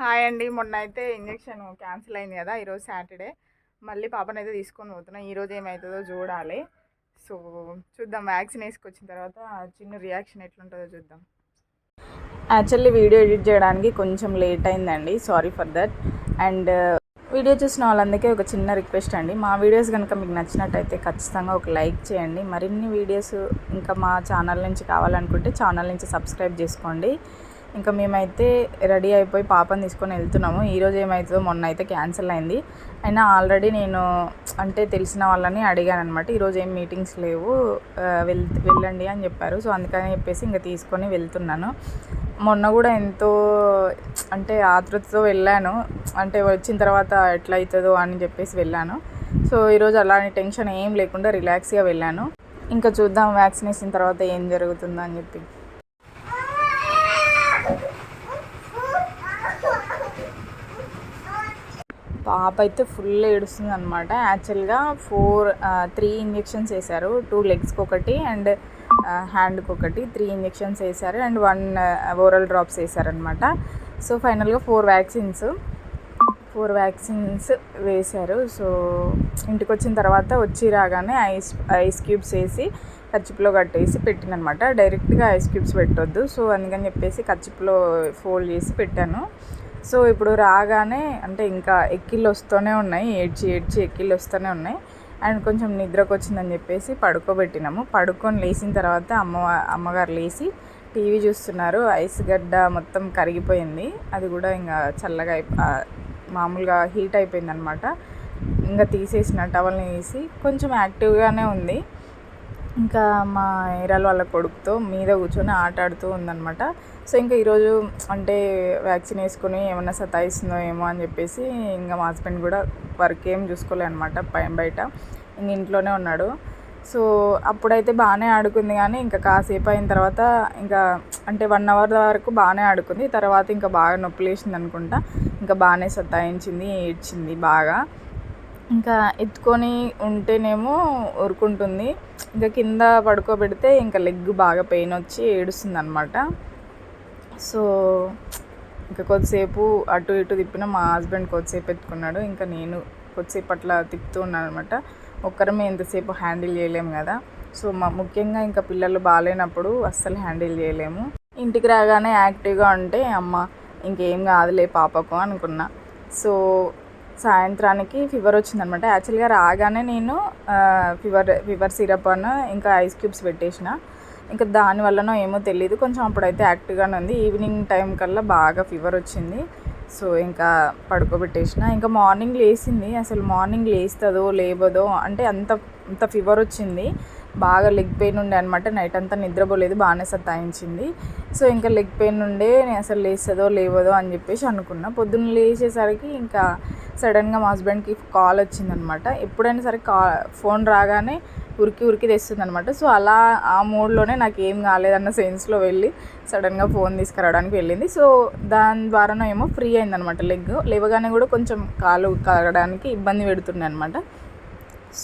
Hi అండి. మొన్న అయితే ఇంజెక్షన్ క్యాన్సిల్ అయింది కదా ఈరోజు సాటర్డే. మళ్ళీ పాపనైతే అయితే తీసుకొని పోతున్నాం. ఈరోజు ఏమవుతుందో చూడాలి. సో చూద్దాం. వ్యాక్సిన్ వేసుకొచ్చిన తర్వాత చిన్న రియాక్షన్ ఎట్లుంటుందో చూద్దాం. యాక్చువల్లీ వీడియో ఎడిట్ చేయడానికి కొంచెం లేట్ అయిందండి. Sorry for that. And video చూసిన వాళ్ళందరికీ ఒక చిన్న రిక్వెస్ట్ అండి. మా వీడియోస్ కనుక మీకు నచ్చినట్టయితే ఖచ్చితంగా ఒక లైక్ చేయండి. మరిన్ని వీడియోస్ ఇంకా మా ఛానల్ నుంచి కావాలనుకుంటే ఛానల్ నుంచి సబ్స్క్రైబ్ చేసుకోండి. ఇంకా మేమైతే రెడీ అయిపోయి పాపని తీసుకొని వెళ్తున్నాము. ఈరోజు ఏమవుతుందో మొన్న అయితే క్యాన్సిల్ అయింది. అయినా ఆల్రెడీ నేను అంటే తెలిసిన వాళ్ళని అడిగాను అనమాట ఈరోజు ఏం మీటింగ్స్ లేవు. వెళ్ వెళ్ళండి అని చెప్పారు. సో అందుకని చెప్పేసి ఇంకా తీసుకొని వెళ్తున్నాను. మొన్న కూడా ఎంతో అంటే ఆతృతతో వెళ్ళాను. అంటే వచ్చిన తర్వాత ఎట్లా అవుతుందో అని చెప్పేసి వెళ్ళాను. సో ఈరోజు అలాంటి టెన్షన్ ఏం లేకుండా రిలాక్స్గా వెళ్ళాను. ఇంకా చూద్దాం వ్యాక్సినేషన్ తర్వాత ఏం జరుగుతుందో అని చెప్పి. పాప అయితే ఫుల్ ఏడుస్తుంది అనమాట యాక్చువల్గా ఫోర్ త్రీ ఇంజెక్షన్స్ వేశారు. టూ లెగ్స్కి ఒకటి అండ్ హ్యాండ్కి ఒకటి. త్రీ ఇంజెక్షన్స్ వేశారు అండ్ వన్ ఓరల్ డ్రాప్స్ వేశారనమాట సో ఫైనల్గా ఫోర్ వ్యాక్సిన్స్ ఫోర్ వ్యాక్సిన్స్ వేశారు. సో ఇంటికి వచ్చిన తర్వాత వచ్చి రాగానే ఐస్ ఐస్ క్యూబ్స్ వేసి కచ్చిప్లో కట్టేసి పెట్టినమాట డైరెక్ట్గా ఐస్ క్యూబ్స్ పెట్టొద్దు. సో అందుకని చెప్పేసి కచ్చిప్లో ఫోల్డ్ చేసి పెట్టాను. సో ఇప్పుడు రాగానే అంటే ఇంకా ఎక్కిళ్ళు వస్తూనే ఉన్నాయి ఏడ్చి ఏడ్చి ఎక్కిళ్ళు వస్తూనే ఉన్నాయి. అండ్ కొంచెం నిద్రకు వచ్చిందని చెప్పేసి పడుకోబెట్టినాము. పడుకొని లేచిన తర్వాత అమ్మ అమ్మగారు లేచి టీవీ చూస్తున్నారు. ఐస్ గడ్డ మొత్తం కరిగిపోయింది. అది కూడా ఇంకా చల్లగా మామూలుగా హీట్ అయిపోయింది అనమాట ఇంకా తీసేసిన టవల్ని తీసి కొంచెం యాక్టివ్గానే ఉంది. ఇంకా మా ఏరాల వాళ్ళ కొడుకుతో మీద కూర్చొని ఆట ఆడుతూ ఉందనమాట సో ఇంకా ఈరోజు అంటే వ్యాక్సిన్ వేసుకొని ఏమన్నా సతాయిస్తుందో ఏమో అని చెప్పేసి ఇంకా మా హస్బెండ్ కూడా వర్క్ ఏం చూసుకోలే అనమాట పైన బయట. ఇంక ఇంట్లోనే ఉన్నాడు. సో అప్పుడైతే బాగానే ఆడుకుంది కానీ ఇంకా కాసేపు అయిన తర్వాత ఇంకా అంటే వన్ అవర్ వరకు బాగానే ఆడుకుంది. తర్వాత ఇంకా బాగా నొప్పి లేచింది అనుకుంటా. ఇంకా బాగానే సతాయించింది ఏడ్చింది బాగా. ఇంకా ఎత్తుకొని ఉంటేనేమో ఊరుకుంటుంది. ఇంకా కింద పడుకోబెడితే ఇంకా లెగ్ బాగా పెయిన్ వచ్చి ఏడుస్తుంది అనమాట సో ఇంకా కొద్దిసేపు అటు ఇటు తిప్పిన మా హస్బెండ్ కొద్దిసేపు ఎత్తుకున్నాడు. ఇంకా నేను కొద్దిసేపు అట్లా తిప్పుతూ ఉన్నాను అనమాట ఒక్కరమే ఎంతసేపు హ్యాండిల్ చేయలేము కదా. సో మా ముఖ్యంగా ఇంకా పిల్లలు బాగాలేనప్పుడు అస్సలు హ్యాండిల్ చేయలేము. ఇంటికి రాగానే యాక్టివ్గా ఉంటే అమ్మ ఇంకేం కాదులే పాపకు అనుకున్నా. సో సాయంత్రానికి ఫీవర్ వచ్చిందనమాట. యాక్చువల్గా రాగానే నేను ఫీవర్ ఫీవర్ సిరప్ అను ఇంకా ఐస్ క్యూబ్స్ పెట్టేసిన. ఇంకా దాని వల్లనో ఏమో తెలియదు కొంచెం అప్పుడైతే యాక్టివ్గానే ఉంది. ఈవినింగ్ టైం కల్లా బాగా ఫీవర్ వచ్చింది. సో ఇంకా పడుకోబెట్టేసిన. ఇంకా మార్నింగ్ లేచింది అసలు మార్నింగ్ లేస్తుందో లేవదో అంటే అంత అంత ఫీవర్ వచ్చింది. బాగా లెగ్ పెయిన్ ఉండే అనమాట నైట్ అంతా నిద్రపోలేదు బాగానే సతాయించింది. సో ఇంకా లెగ్ పెయిన్ ఉండే నేను అసలు లేస్తుందో లేవదో అని చెప్పేసి అనుకున్నా. పొద్దున్న లేచేసరికి ఇంకా సడన్గా మా హస్బెండ్కి కాల్ వచ్చిందనమాట ఎప్పుడైనా సరే కా ఫోన్ రాగానే ఉరికి ఉరికి తెస్తుంది అనమాట సో అలా ఆ మూడ్లోనే నాకు ఏం కాలేదన్న సెన్స్లో వెళ్ళి సడన్గా ఫోన్ తీసుకురావడానికి వెళ్ళింది. సో దాని ద్వారానో ఏమో ఫ్రీ అయిందనమాట లెగ్ లేవగానే కూడా కొంచెం కాలు కలగడానికి ఇబ్బంది పెడుతుండే అనమాట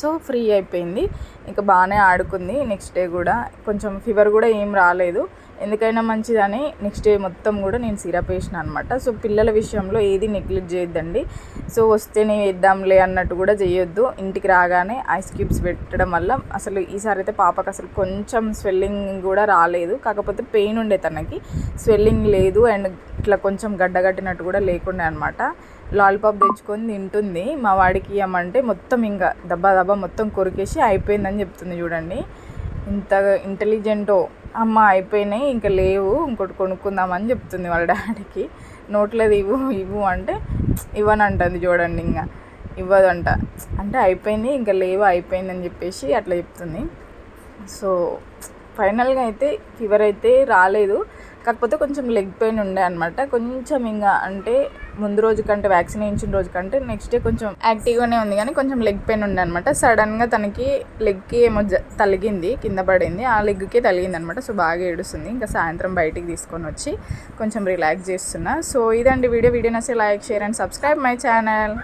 సో ఫ్రీ అయిపోయింది. ఇంకా బాగానే ఆడుకుంది నెక్స్ట్ డే కూడా. కొంచెం ఫీవర్ కూడా ఏం రాలేదు. ఎందుకైనా మంచిదని నెక్స్ట్ డే మొత్తం కూడా నేను సిరప్ వేసిన అనమాట సో పిల్లల విషయంలో ఏది నెగ్లెక్ట్ చేయొద్దండి. సో వస్తేనే వేద్దాంలే అన్నట్టు కూడా చేయొద్దు. ఇంటికి రాగానే ఐస్ క్యూబ్స్ పెట్టడం వల్ల అసలు ఈసారి అయితే పాపకు అసలు కొంచెం స్వెల్లింగ్ కూడా రాలేదు. కాకపోతే పెయిన్ ఉండే తనకి. స్వెల్లింగ్ లేదు అండ్ ఇట్లా కొంచెం గడ్డగట్టినట్టు కూడా లేకుండే అనమాట లాలీపాప్ తెచ్చుకొని తింటుంది. మా వాడికి ఇవ్వమంటే మొత్తం ఇంకా దబ్బా దబ్బా మొత్తం కొరికేసి అయిపోయిందని చెప్తుంది చూడండి. ఇంత ఇంటెలిజెంటో అమ్మ అయిపోయినాయి ఇంకా లేవు ఇంకోటి కొనుక్కుందామని చెప్తుంది వాళ్ళ డాడీకి. నోట్లేదు ఇవ్వు ఇవ్వు అంటే ఇవ్వనంటుంది చూడండి ఇంకా. ఇవ్వదంట. అంటే అయిపోయింది ఇంకా లేవు అయిపోయిందని చెప్పేసి అట్లా చెప్తుంది. సో ఫైనల్గా అయితే ఫీవర్ అయితే రాలేదు. కాకపోతే కొంచెం లెగ్ పెయిన్ ఉండే అనమాట కొంచెం ఇంకా అంటే ముందు రోజు కంటే వ్యాక్సిన్ వేయించిన రోజు కంటే నెక్స్ట్ డే కొంచెం యాక్టివ్గానే ఉంది కానీ కొంచెం లెగ్ పెయిన్ ఉండే అనమాట సడన్గా తనకి లెగ్కి ఏమో తలిగింది కింద పడింది. ఆ లెగ్కి తలిగింది అనమాట సో బాగా ఏడుస్తుంది. ఇంకా సాయంత్రం బయటికి తీసుకొని వచ్చి కొంచెం రిలాక్స్ చేస్తున్నా. సో ఇదండి వీడియో. వీడియో నచ్చే like share and subscribe my channel